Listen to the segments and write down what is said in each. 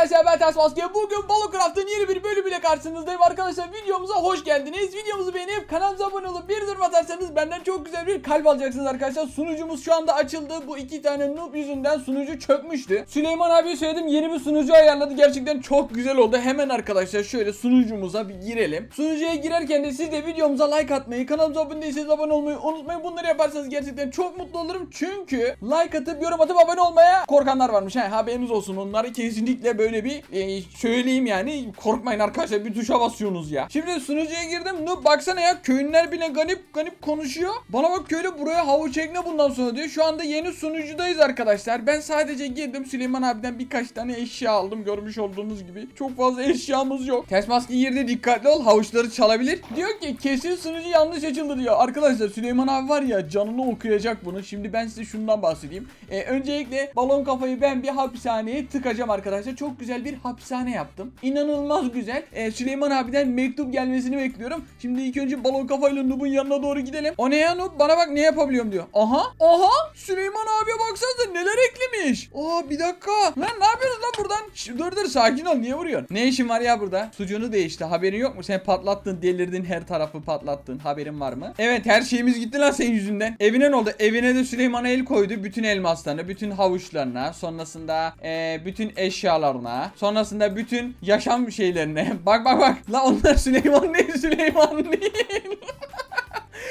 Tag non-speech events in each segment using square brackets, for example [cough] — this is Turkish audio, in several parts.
arkadaşlar ben Ters Maske. Bugün Balocraft'ın yeni bir bölümüyle karşınızdayım. Arkadaşlar videomuza hoş geldiniz. Videomuzu beğenip kanalımıza abone olup bir durum atarsanız benden çok güzel bir kalp alacaksınız arkadaşlar. Sunucumuz şu anda açıldı. Bu iki tane noob yüzünden sunucu çökmüştü. Süleyman abi söyledim yeni bir sunucu ayarladı. Gerçekten çok güzel oldu. Hemen arkadaşlar şöyle sunucumuza bir girelim. Sunucuya girerken de siz de videomuza like atmayı, kanalımıza abone değilseniz abone olmayı unutmayın. Bunları yaparsanız gerçekten çok mutlu olurum. Çünkü like atıp yorum atıp abone olmaya korkanlar varmış. He, haberiniz olsun. Onları kesinlikle böyle bir e, söyleyeyim yani. Korkmayın arkadaşlar bir tuşa basıyorsunuz ya. Şimdi sunucuya girdim. Noob baksana ya köyünler bile garip garip konuşuyor. Bana bak köylü buraya havuç ekle bundan sonra diyor. Şu anda yeni sunucudayız arkadaşlar. Ben sadece girdim Süleyman abiden birkaç tane eşya aldım. Görmüş olduğunuz gibi. Çok fazla eşyamız yok. Ters maske girdi dikkatli ol. Havuçları çalabilir. Diyor ki kesin sunucu yanlış açıldı diyor. Arkadaşlar Süleyman abi var ya canını okuyacak bunu. Şimdi ben size şundan bahsedeyim. Ee, öncelikle balon kafayı ben bir hapishaneye tıkacağım arkadaşlar. Çok güzel bir hapishane yaptım. İnanılmaz güzel. Ee, Süleyman abiden mektup gelmesini bekliyorum. Şimdi ilk önce balon kafayla Nub'un yanına doğru gidelim. O ne ya Nub? Bana bak ne yapabiliyorum diyor. Aha. Aha. Süleyman abiye baksanıza neler eklemiş. Aa bir dakika. Lan ne yapıyorsun lan buradan? Şş, dur dur sakin ol niye vuruyorsun? Ne işin var ya burada? Sucuğunu değişti. Haberin yok mu? Sen patlattın, delirdin her tarafı patlattın. Haberin var mı? Evet her şeyimiz gitti lan senin yüzünden. Evine ne oldu? Evine de Süleyman'a el koydu. Bütün elmaslarını, bütün havuçlarına, sonrasında eee, bütün eşyalarına, sonrasında bütün yaşam şeylerine. [laughs] Bak bak bak. La onlar Süleyman [laughs] değil, Süleyman değil.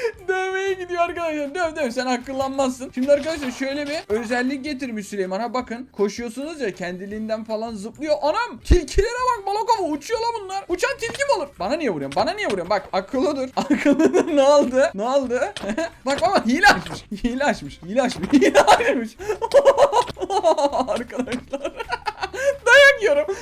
[laughs] Dövmeye gidiyor arkadaşlar. Döv döv sen akıllanmazsın. Şimdi arkadaşlar şöyle bir özellik getirmiş Süleyman'a bakın. Koşuyorsunuz ya kendiliğinden falan zıplıyor. Anam tilkilere bak balokova uçuyor lan bunlar. Uçan tilki mi olur? Bana niye vuruyorsun? Bana niye vuruyorsun? Bak akıllı dur. Akıllı dur. ne oldu? Ne oldu? bak baba hile açmış. Hile açmış. Hile açmış. Hile açmış. arkadaşlar.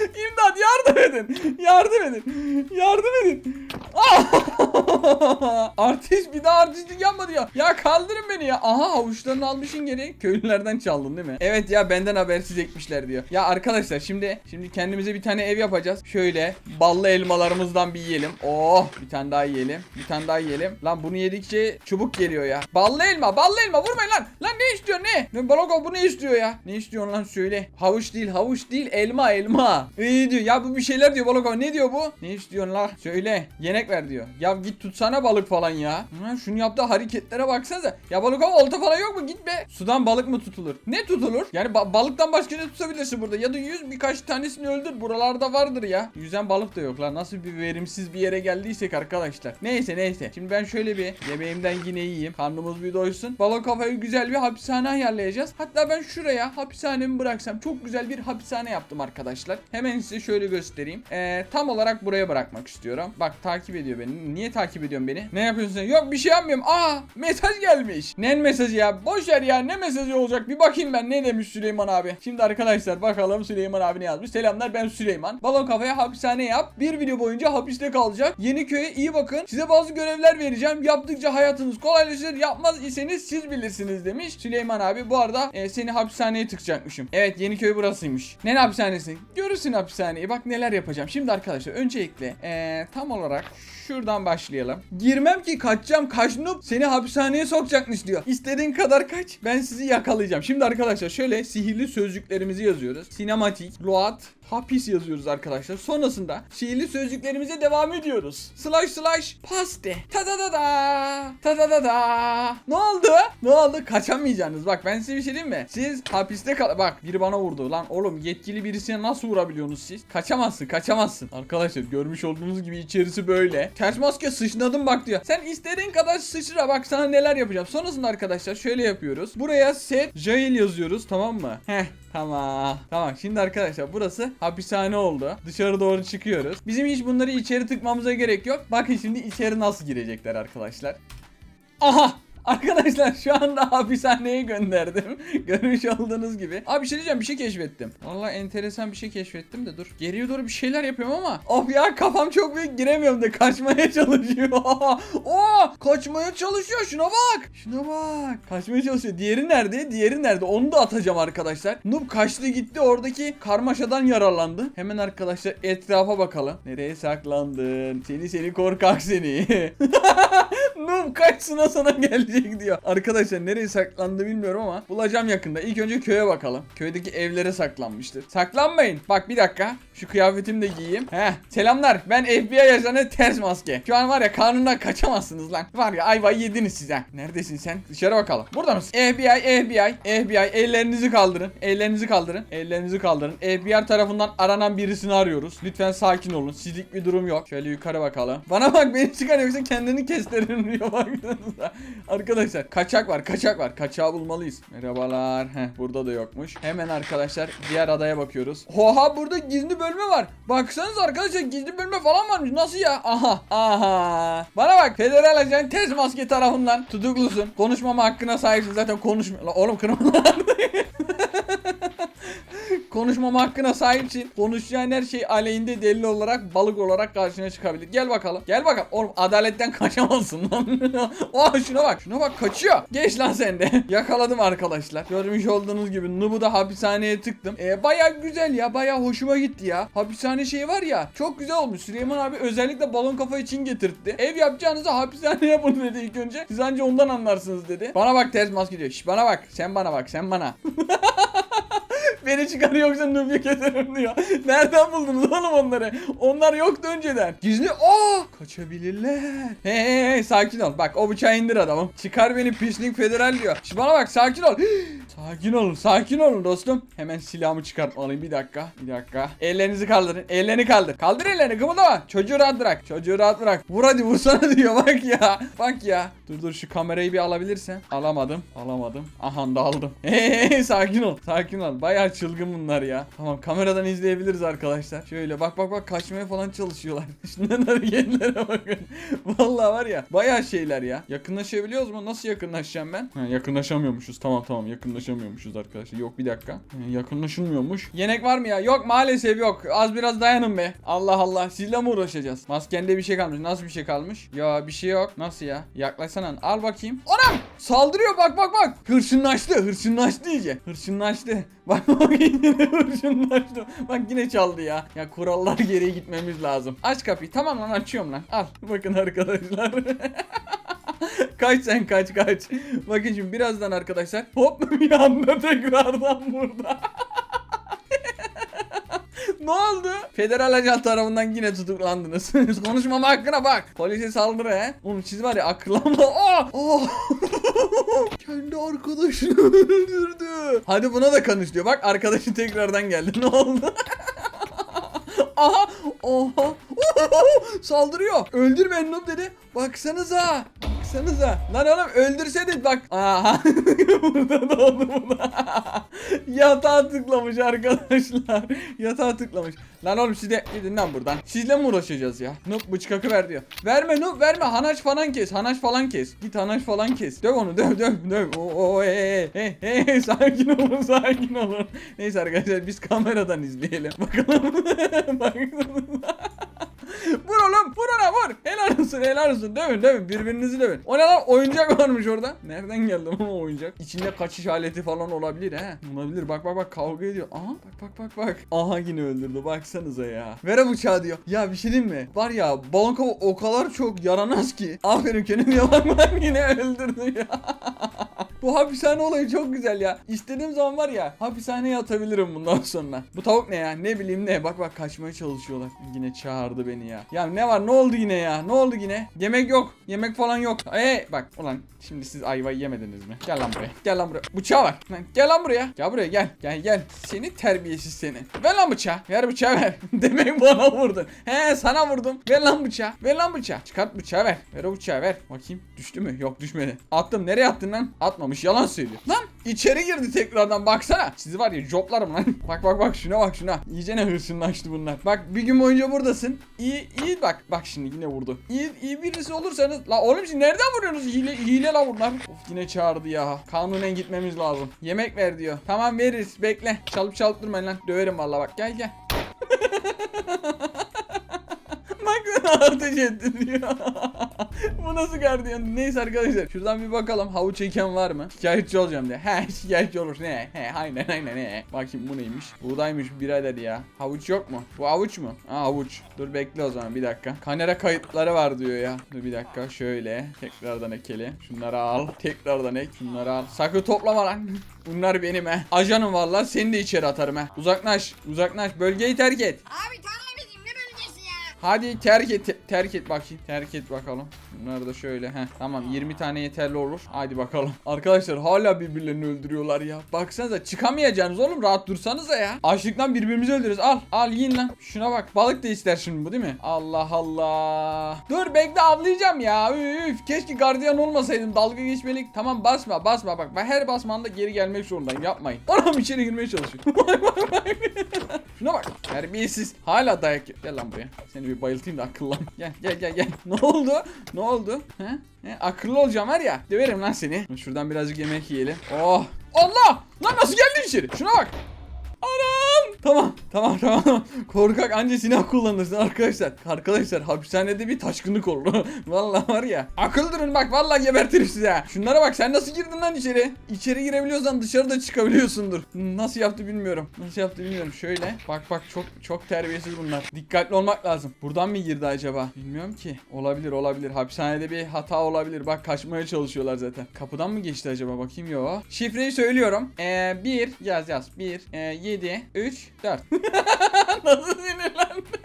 İmdat yardım edin. Yardım edin. Yardım edin. [laughs] Artist bir daha artistlik yapma diyor. Ya kaldırın beni ya. Aha havuçlarını almışın geri. Köylülerden çaldın değil mi? Evet ya benden habersiz ekmişler diyor. Ya arkadaşlar şimdi şimdi kendimize bir tane ev yapacağız. Şöyle ballı elmalarımızdan bir yiyelim. Oh bir tane daha yiyelim. Bir tane daha yiyelim. Lan bunu yedikçe çubuk geliyor ya. Ballı elma ballı elma vurmayın lan. Lan ne istiyor ne? Ne Baloko bu ne istiyor ya? Ne istiyorsun lan söyle. Havuç değil havuç değil elma elma. İyi diyor ya bu bir şeyler diyor Baloko. Ne diyor bu? Ne istiyorsun lan? Söyle. Yenek ver diyor. Ya git tutsana balık falan ya. Ha, şunu yaptığı hareketlere baksanıza. Ya balık ama olta falan yok mu? Git be. Sudan balık mı tutulur? Ne tutulur? Yani ba- balıktan başka ne tutabilirsin burada? Ya da yüz birkaç tanesini öldür. Buralarda vardır ya. Yüzen balık da yok lan. Nasıl bir verimsiz bir yere geldiysek arkadaşlar. Neyse neyse. Şimdi ben şöyle bir yemeğimden yine yiyeyim. Karnımız bir doysun. Balık kafayı güzel bir hapishane ayarlayacağız. Hatta ben şuraya hapishanemi bıraksam. Çok güzel bir hapishane yaptım arkadaşlar. Hemen size şöyle göstereyim. Ee, tam olarak buraya bırakmak istiyorum. Bak takip ediyor beni. Niye takip ediyorsun beni? Ne yapıyorsun sen? Yok bir şey yapmıyorum. Aa mesaj gelmiş. Ne mesajı ya? Boş ver ya. Ne mesajı olacak? Bir bakayım ben ne demiş Süleyman abi. Şimdi arkadaşlar bakalım Süleyman abi ne yazmış. Selamlar ben Süleyman. Balon kafaya hapishane yap. Bir video boyunca hapiste kalacak. Yeni köye iyi bakın. Size bazı görevler vereceğim. Yaptıkça hayatınız kolaylaşır. Yapmaz iseniz siz bilirsiniz demiş. Süleyman abi bu arada e, seni hapishaneye tıkacakmışım. Evet yeni köy burasıymış. Ne hapishanesi? Görürsün hapishaneyi. Bak neler yapacağım. Şimdi arkadaşlar öncelikle e, tam olarak şuradan başlayalım. Girmem ki kaçacağım kaçınıp seni hapishaneye sokacakmış diyor. İstediğin kadar kaç ben sizi yakalayacağım. Şimdi arkadaşlar şöyle sihirli sözcüklerimizi yazıyoruz. Sinematik, loat, hapis yazıyoruz arkadaşlar. Sonrasında sihirli sözcüklerimize devam ediyoruz. Slash slash paste. Ta da da da. Ta da da da. Ne oldu? Ne oldu? Kaçamayacaksınız. Bak ben size bir şey diyeyim mi? Siz hapiste kal... Bak biri bana vurdu. Lan oğlum yetkili birisine nasıl vurabiliyorsunuz siz? Kaçamazsın kaçamazsın. Arkadaşlar görmüş olduğunuz gibi içerisi böyle. Ters maske sıçnadım bak diyor. Sen istediğin kadar sıçra bak sana neler yapacağım. Sonrasında arkadaşlar şöyle yapıyoruz. Buraya set jail yazıyoruz tamam mı? Heh Tamam. Tamam. Şimdi arkadaşlar burası hapishane oldu. Dışarı doğru çıkıyoruz. Bizim hiç bunları içeri tıkmamıza gerek yok. Bakın şimdi içeri nasıl girecekler arkadaşlar. Aha! [laughs] Arkadaşlar şu anda hapishaneye gönderdim. [laughs] Görmüş olduğunuz gibi. Abi bir şey diyeceğim bir şey keşfettim. Vallahi enteresan bir şey keşfettim de dur. Geriye doğru bir şeyler yapıyorum ama. Of ya kafam çok büyük giremiyorum da kaçmaya [laughs] çalışıyor. Oo kaçmaya çalışıyor şuna bak. Şuna bak. Kaçmaya çalışıyor. Diğeri nerede? Diğeri nerede? Onu da atacağım arkadaşlar. Noob kaçtı gitti oradaki karmaşadan yararlandı. Hemen arkadaşlar etrafa bakalım. Nereye saklandın? Seni seni korkak seni. Noob kaçsına sana gelecek. Gidiyor. Arkadaşlar nereye saklandı bilmiyorum ama bulacağım yakında. İlk önce köye bakalım. Köydeki evlere saklanmıştır. Saklanmayın. Bak bir dakika. Şu kıyafetimi de giyeyim. Heh. Selamlar. Ben FBI ajanı ters maske. Şu an var ya kanundan kaçamazsınız lan. Var ya ayvayı yediniz size. Neredesin sen? Dışarı bakalım. Burada mısın? FBI, FBI, FBI. Ellerinizi kaldırın. Ellerinizi kaldırın. Ellerinizi kaldırın. FBI tarafından aranan birisini arıyoruz. Lütfen sakin olun. Sizlik bir durum yok. Şöyle yukarı bakalım. Bana bak beni çıkar yoksa kendini kestirin diyor. [laughs] Arkadaşlar kaçak var kaçak var. Kaçağı bulmalıyız. Merhabalar. Heh burada da yokmuş. Hemen arkadaşlar diğer adaya bakıyoruz. Oha burada gizli bölme var. Baksanıza arkadaşlar gizli bölme falan varmış. Nasıl ya? Aha. Aha. Bana bak. Federal ajan tez maske tarafından tutuklusun. Konuşmama hakkına sahipsin. Zaten konuşmuyor. Oğlum kırmızı. [laughs] Konuşmama hakkına sahipsin. Konuşacağın her şey aleyhinde delil olarak balık olarak karşına çıkabilir. Gel bakalım. Gel bakalım. Oğlum adaletten [laughs] kaçamazsın lan. [laughs] Aa şuna bak. Şuna bak kaçıyor. Geç lan sen de. [laughs] Yakaladım arkadaşlar. Görmüş olduğunuz gibi Nub'u da hapishaneye tıktım. Ee, baya güzel ya. Baya hoşuma gitti ya. Hapishane şey var ya. Çok güzel olmuş. Süleyman abi özellikle balon kafa için getirtti. Ev yapacağınıza hapishane yapın dedi ilk önce. Siz anca ondan anlarsınız dedi. Bana bak ters maske diyor. Şş, bana bak. Sen bana bak. Sen bana. Beni çıkar yoksa Nub'yu keserim diyor. Nereden buldunuz oğlum onları? Onlar yoktu önceden. Gizli. Aa! Kaçabilirler. Hey hey hey sakin ol. Bak o bıçağı indir adamım. Çıkar beni pislik federal diyor. Şimdi bana bak sakin ol. [gasps] sakin olun sakin olun dostum. Hemen silahımı çıkartmalıyım bir dakika. Bir dakika. Ellerinizi kaldırın. Ellerini kaldır. Kaldır ellerini kımıldama. Çocuğu rahat bırak. Çocuğu rahat bırak. Vur hadi vursana [laughs] diyor bak ya. Bak ya. Dur dur şu kamerayı bir alabilirsen. Alamadım. Alamadım. Aha da aldım. [laughs] Hey sakin ol. Sakin ol. Bayağı çılgın bunlar ya. Tamam kameradan izleyebiliriz arkadaşlar. Şöyle bak bak bak kaçmaya falan çalışıyorlar. [laughs] Şunların hareketlere bakın. Vallahi var ya bayağı şeyler ya. Yakınlaşabiliyoruz mu? Nasıl yakınlaşacağım ben? Ha, yakınlaşamıyormuşuz. Tamam tamam yakınlaşamıyormuşuz arkadaşlar. Yok bir dakika. Ha, yakınlaşılmıyormuş. Yenek var mı ya? Yok maalesef yok. Az biraz dayanın be. Allah Allah. Sizle mi uğraşacağız? Maskende bir şey kalmış. Nasıl bir şey kalmış? Ya bir şey yok. Nasıl ya? Yaklaşsana. Al bakayım. Anam! Saldırıyor bak bak bak. Hırçınlaştı. Hırçınlaştı iyice. Hırçınlaştı. [laughs] Bak bak hırçınlaştı. Bak yine çaldı ya. Ya kurallar gereği gitmemiz lazım. Aç kapıyı. Tamam lan açıyorum lan. Al. Bakın arkadaşlar. [laughs] [laughs] kaç sen kaç kaç. Bakın şimdi birazdan arkadaşlar. Hop [laughs] bir anda tekrardan burada. [laughs] ne oldu? Federal ajan tarafından yine tutuklandınız. Konuşmama hakkına bak. Polise saldırı he. Oğlum siz var ya akıllanma. Aa! Aa! Kendi arkadaşını öldürdü. Hadi buna da kanış diyor. Bak arkadaşı tekrardan geldi. Ne oldu? Aha! Oha! Saldırıyor. Öldür noob dedi. Baksanıza. Baksanıza. Lan oğlum öldürsene bak. Aha. [laughs] Burada da oldu buna. [laughs] Yatağa tıklamış arkadaşlar. [laughs] Yatağa tıklamış. Lan oğlum siz de gidin lan buradan. Sizle mi uğraşacağız ya? Noob bıçkakı ver diyor. Verme noob verme. Hanaç falan kes. Hanaç falan kes. Git hanaç falan kes. Döv onu döv döv döv. Oo, oo hey hey hey sakin olun sakin olun. Neyse arkadaşlar biz kameradan izleyelim. Bakalım. Bakalım. Vur oğlum vur ona vur. Helal olsun helal olsun. Dövün dövün birbirinizi dövün. O ne lan oyuncak varmış orada. Nereden geldi o oyuncak? İçinde kaçış aleti falan olabilir he. Olabilir bak bak bak kavga ediyor. Aha bak bak bak bak. Aha yine öldürdü baksanıza ya. Ver bıçağı diyor. Ya bir şey mi? Var ya balon kafa o kadar çok yaranaz ki. Aferin kendim yalan [laughs] var yine öldürdü ya. [laughs] Bu hapishane olayı çok güzel ya. İstediğim zaman var ya hapishaneye atabilirim bundan sonra. Bu tavuk ne ya? Ne bileyim ne? Bak bak kaçmaya çalışıyorlar. Yine çağırdı beni ya. Ya ne var? Ne oldu yine ya? Ne oldu yine? Yemek yok. Yemek falan yok. Ee bak ulan şimdi siz ayvayı yemediniz mi? Gel lan buraya. Gel lan buraya. Bıçağı var. Lan, gel lan buraya. Gel buraya gel. Gel gel. Seni terbiyesiz seni. Ver lan bıçağı. Ver bıçağı ver. [laughs] Demek bana vurdun. He sana vurdum. Ver lan bıçağı. Ver lan bıçağı. Çıkart bıçağı ver. Ver o bıçağı ver. Bakayım düştü mü? Yok düşmedi. Attım. Nereye attın lan? Atmamış. Yalan söylüyor. Lan içeri girdi tekrardan baksana. Sizi var ya joplarım lan. Bak bak bak şuna bak şuna. İyice ne hırsınlaştı bunlar. Bak bir gün boyunca buradasın. İyi iyi bak. Bak şimdi yine vurdu. İyi iyi birisi olursanız. La oğlum siz nereden vuruyorsunuz? Hile, hile la bunlar. Of yine çağırdı ya. Kanunen gitmemiz lazım. Yemek ver diyor. Tamam veririz. Bekle. Çalıp çalıp durmayın lan. Döverim vallahi bak. Gel gel. [laughs] bak [laughs] Ateş etti diyor. [laughs] Bu nasıl gardiyan? Neyse arkadaşlar şuradan bir bakalım havuç çeken var mı? Şikayetçi olacağım diye. He [laughs] şikayetçi olur. Ne? He aynen aynen he. Bakayım bu neymiş? Buğdaymış birader ya. Havuç yok mu? Bu havuç mu? Ha havuç. Dur bekle o zaman bir dakika. Kamera kayıtları var diyor ya. Dur bir dakika şöyle. Tekrardan ekeli. Şunları al. Tekrardan ek. Şunları al. Sakın toplama lan. Bunlar benim he. Ajanım vallahi seni de içeri atarım he. Uzaklaş. Uzaklaş. Bölgeyi terk et. Abi tarla Hadi terk et terk et bakayım. Terk et bakalım. Bunları da şöyle heh. Tamam 20 tane yeterli olur. Hadi bakalım. [laughs] Arkadaşlar hala birbirlerini öldürüyorlar ya. Baksanıza çıkamayacaksınız oğlum rahat dursanıza ya. Açlıktan birbirimizi öldürüyoruz. Al al yiyin lan. Şuna bak. Balık da ister şimdi bu değil mi? Allah Allah. Dur bekle avlayacağım ya. Üf keşke gardiyan olmasaydım. Dalga geçmelik. Tamam basma basma bak. Ben her basmanda geri gelmek zorundayım. Yapmayın. Anam içeri girmeye çalışıyor. [laughs] Şuna bak. Terbiyesiz. Hala dayak yiyor. Gel lan buraya. Seni bir bayıltayım da akıllan. Gel gel gel gel. [laughs] Ne oldu? Ne oldu? He? He? Akıllı olacağım var ya. Döverim lan seni. Şuradan birazcık yemek yiyelim. Oh. Allah! Lan nasıl geldin içeri? Şuna bak. Tamam, tamam, [laughs] tamam. Korkak anca silah kullanırsın arkadaşlar. Arkadaşlar hapishanede bir taşkınlık oldu. [laughs] vallahi var ya. Akıl durun bak vallahi gebertirim size. Şunlara bak sen nasıl girdin lan içeri? İçeri girebiliyorsan dışarıda çıkabiliyorsundur. Nasıl yaptı bilmiyorum. Nasıl yaptı bilmiyorum. Şöyle. Bak bak çok çok terbiyesiz bunlar. Dikkatli olmak lazım. Buradan mı girdi acaba? Bilmiyorum ki. Olabilir olabilir. Hapishanede bir hata olabilir. Bak kaçmaya çalışıyorlar zaten. Kapıdan mı geçti acaba? Bakayım yo. Şifreyi söylüyorum. Ee, 1 yaz yaz. 1 e, 7 3 4. [laughs] Nasıl sinirlendi?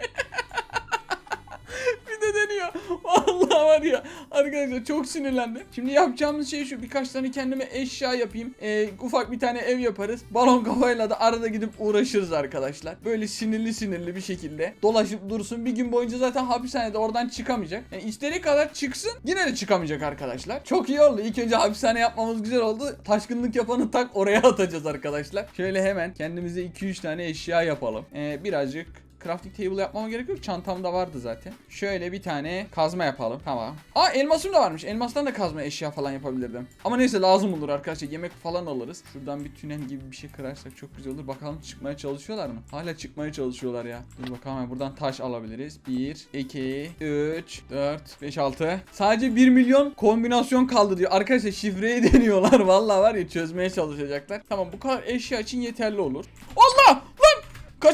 bir de deniyor. Vallahi var [laughs] ya arkadaşlar çok sinirlendim. Şimdi yapacağımız şey şu birkaç tane kendime eşya yapayım. Ee, ufak bir tane ev yaparız. Balon kafayla da arada gidip uğraşırız arkadaşlar. Böyle sinirli sinirli bir şekilde dolaşıp dursun. Bir gün boyunca zaten hapishanede oradan çıkamayacak. Yani istediği kadar çıksın yine de çıkamayacak arkadaşlar. Çok iyi oldu. İlk önce hapishane yapmamız güzel oldu. Taşkınlık yapanı tak oraya atacağız arkadaşlar. Şöyle hemen kendimize 2-3 tane eşya yapalım. Ee, birazcık crafting table yapmama gerek yok. Çantamda vardı zaten. Şöyle bir tane kazma yapalım. Tamam. Aa elmasım da varmış. Elmastan da kazma eşya falan yapabilirdim. Ama neyse lazım olur arkadaşlar. Yemek falan alırız. Şuradan bir tünel gibi bir şey kırarsak çok güzel olur. Bakalım çıkmaya çalışıyorlar mı? Hala çıkmaya çalışıyorlar ya. Dur bakalım buradan taş alabiliriz. 1, 2, 3, 4, 5, 6. Sadece 1 milyon kombinasyon kaldı diyor. Arkadaşlar şifreyi [laughs] deniyorlar. Vallahi var ya çözmeye çalışacaklar. Tamam bu kadar eşya için yeterli olur. Allah!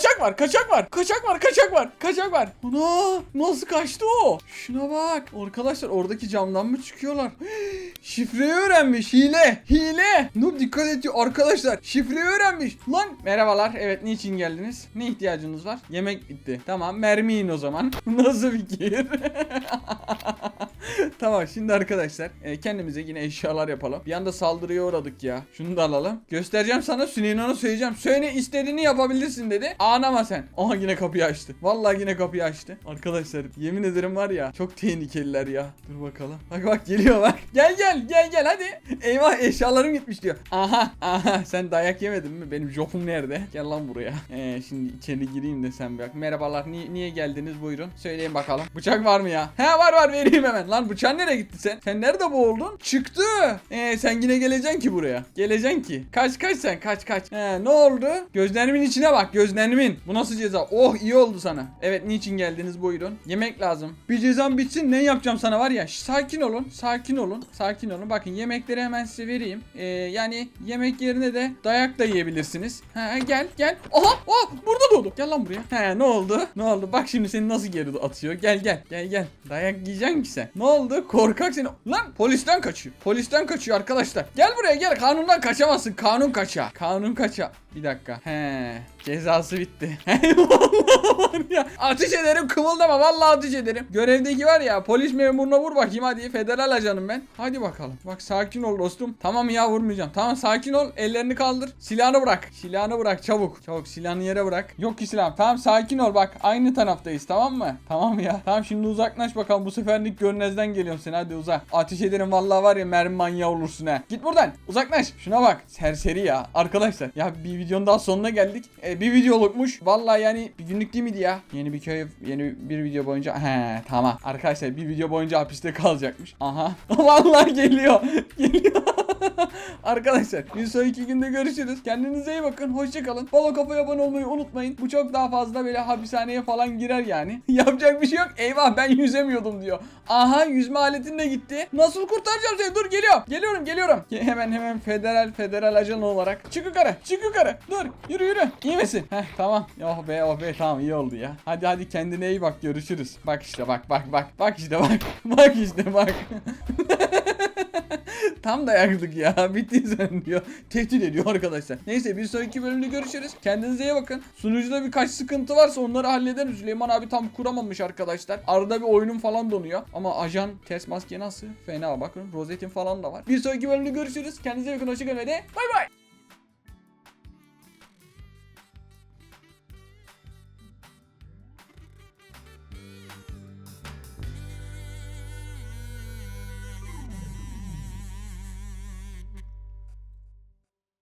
Kaçak var, kaçak var, kaçak var, kaçak var, kaçak var. Ana nasıl kaçtı o? Şuna bak. Arkadaşlar oradaki camdan mı çıkıyorlar? [gasps] Şifreyi öğrenmiş. Hile, hile. Noob dikkat et diyor arkadaşlar. Şifreyi öğrenmiş. Lan merhabalar. Evet niçin geldiniz? Ne ihtiyacınız var? Yemek bitti. Tamam mermi yiyin o zaman. [laughs] nasıl fikir? [laughs] tamam şimdi arkadaşlar e, kendimize yine eşyalar yapalım. Bir anda saldırıya uğradık ya. Şunu da alalım. Göstereceğim sana Süleyman'a söyleyeceğim. Söyle istediğini yapabilirsin dedi. Ağlama sen. Aha yine kapıyı açtı. Vallahi yine kapıyı açtı. Arkadaşlar yemin ederim var ya çok tehlikeliler ya. Dur bakalım. Bak bak geliyor bak. Gel gel gel gel hadi. Eyvah eşyalarım gitmiş diyor. Aha aha sen dayak yemedin mi? Benim jopum nerede? Gel lan buraya. Ee, şimdi içeri gireyim de sen bak. Merhabalar ni- niye geldiniz buyurun. Söyleyin bakalım. Bıçak var mı ya? He var var vereyim hemen. Lan bıçağın nereye gitti sen? Sen nerede boğuldun? Çıktı. Ee, sen yine geleceksin ki buraya. Geleceksin ki. Kaç kaç sen kaç kaç. He ne oldu? Gözlerimin içine bak gözlerimin. Bu nasıl ceza? Oh iyi oldu sana. Evet niçin geldiniz buyurun. Yemek lazım. Bir cezam bitsin ne yapacağım sana var ya. Sakin olun. Sakin olun. Sakin olun. Bakın yemekleri hemen size vereyim. Ee, yani yemek yerine de dayak da yiyebilirsiniz. He gel gel. Aha oh burada doğdu. Gel lan buraya. He ne oldu? Ne oldu? Bak şimdi seni nasıl geri atıyor. Gel gel. Gel gel. Dayak yiyeceksin ki sen. Ne oldu? Korkak seni. Lan polisten kaçıyor. Polisten kaçıyor arkadaşlar. Gel buraya gel. Kanundan kaçamazsın. Kanun kaça. Kanun kaça. Bir dakika. He. Cezası bitti. [laughs] Vallahi var ya. Ateş ederim kımıldama. Vallahi ateş ederim. Görevdeki var ya polis memuruna vur bakayım hadi. Federal ajanım ben. Hadi bakalım. Bak sakin ol dostum. Tamam ya vurmayacağım. Tamam sakin ol. Ellerini kaldır. Silahını bırak. Silahını bırak çabuk. Çabuk silahını yere bırak. Yok ki silah. Tamam sakin ol bak. Aynı taraftayız tamam mı? Tamam ya. Tamam şimdi uzaklaş bakalım. Bu seferlik görünezden geliyorum sen. Hadi uzak. Ateş ederim vallahi var ya mermi manyağı olursun ha. Git buradan. Uzaklaş. Şuna bak. Serseri ya. Arkadaşlar ya bir videonun daha sonuna geldik. E, bir videolukmuş. Vallahi yani bir günlük değil miydi ya? Yeni bir köy yeni bir video boyunca. He tamam. Arkadaşlar bir video boyunca hapiste kalacakmış. Aha. [laughs] vallahi geliyor. [laughs] Geliyor. [laughs] Arkadaşlar bir sonraki günde görüşürüz. Kendinize iyi bakın. Hoşçakalın. Follow kafaya abone olmayı unutmayın. Bu çok daha fazla böyle hapishaneye falan girer yani. [laughs] Yapacak bir şey yok. Eyvah ben yüzemiyordum diyor. Aha yüzme aletin de gitti. Nasıl kurtaracağım seni? Dur geliyor. Geliyorum geliyorum. Ge- [laughs] Hemen hemen federal federal ajan olarak. Çık yukarı. Çık yukarı. Dur. Yürü yürü. İyi misin? Heh tamam. Oh be oh be tamam iyi oldu ya. Hadi hadi kendine iyi bak görüşürüz. Bak işte bak bak bak. Bak işte bak. Bak işte bak. Tam dayaklık ya. [laughs] Bitti sen diyor. Tehdit ediyor arkadaşlar. Neyse bir sonraki bölümde görüşürüz. Kendinize iyi bakın. Sunucuda birkaç sıkıntı varsa onları hallederiz. Süleyman abi tam kuramamış arkadaşlar. Arada bir oyunum falan donuyor. Ama ajan test maske nasıl? Fena bakın. Rozetin falan da var. Bir sonraki bölümde görüşürüz. Kendinize iyi bakın. Hoşçakalın ve bay bay.